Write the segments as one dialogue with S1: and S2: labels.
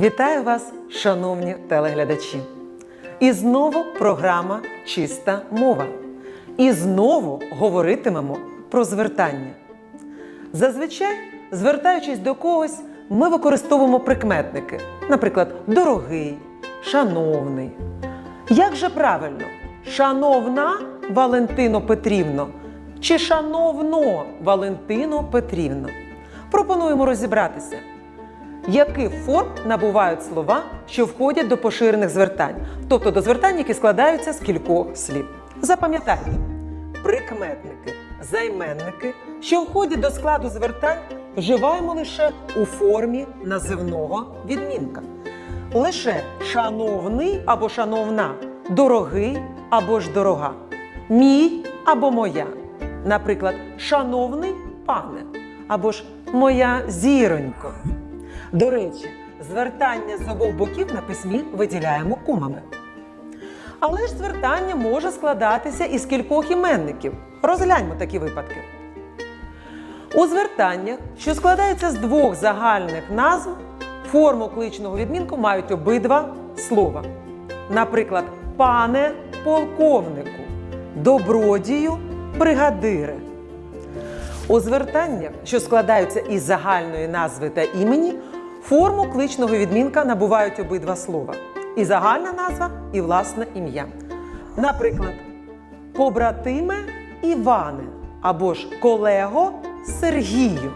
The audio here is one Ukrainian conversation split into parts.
S1: Вітаю вас, шановні телеглядачі! І знову програма Чиста мова. І знову говоритимемо про звертання. Зазвичай, звертаючись до когось, ми використовуємо прикметники, наприклад, дорогий, шановний. Як же правильно? Шановна Валентино Петрівно чи шановно Валентино Петрівно? Пропонуємо розібратися, яких форм набувають слова, що входять до поширених звертань, тобто до звертань, які складаються з кількох слів. Запам'ятайте, прикметники, займенники, що входять до складу звертань, вживаємо лише у формі називного відмінка. Лише шановний або шановна, дорогий або ж дорога, мій або моя. Наприклад, шановний пане або ж моя зіронько. До речі, звертання з обох боків на письмі виділяємо комами. Але ж звертання може складатися із кількох іменників. Розгляньмо такі випадки. У звертаннях, що складаються з двох загальних назв, форму кличного відмінку мають обидва слова. Наприклад, пане полковнику, добродію, бригадире. У звертаннях, що складаються із загальної назви та імені, форму кличного відмінка набувають обидва слова. І загальна назва, і власне ім'я. Наприклад, побратиме Іване або ж колего Сергію.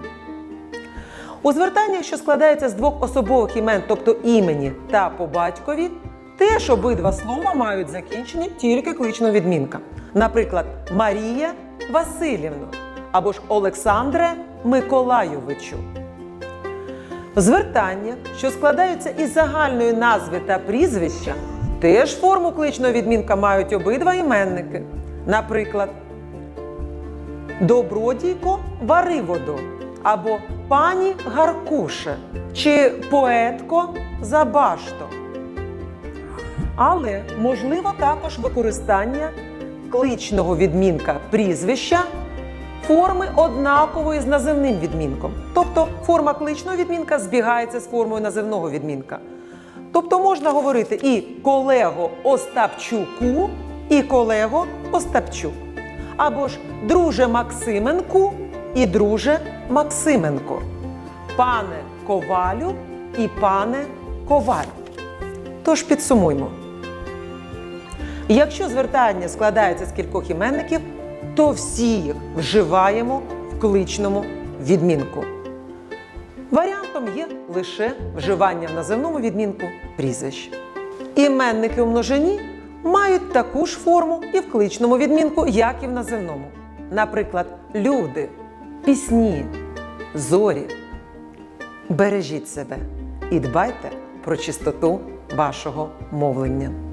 S1: У звертаннях, що складаються з двох особових імен, тобто імені та по батькові, теж обидва слова мають закінчення тільки кличного відмінка. Наприклад, Марія Васильівна або ж Олександре Миколайовичу. Звертання, що складаються із загальної назви та прізвища, теж форму кличного відмінка мають обидва іменники. Наприклад, Добродійко Вариводо або пані Гаркуше чи поетко Забашто. Але можливо також використання кличного відмінка прізвища форми однакової з називним відмінком. Тобто форма кличного відмінка збігається з формою називного відмінка. Тобто можна говорити і колего Остапчуку, і колего Остапчук. Або ж друже Максименку і друже Максименко. Пане Ковалю і пане Коваль. Тож підсумуймо. Якщо звертання складається з кількох іменників, то всі їх вживаємо в кличному відмінку. Варіантом є лише вживання в називному відмінку прізвищ. Іменники у множині мають таку ж форму і в кличному відмінку, як і в називному. Наприклад, люди, пісні, зорі. Бережіть себе і дбайте про чистоту вашого мовлення.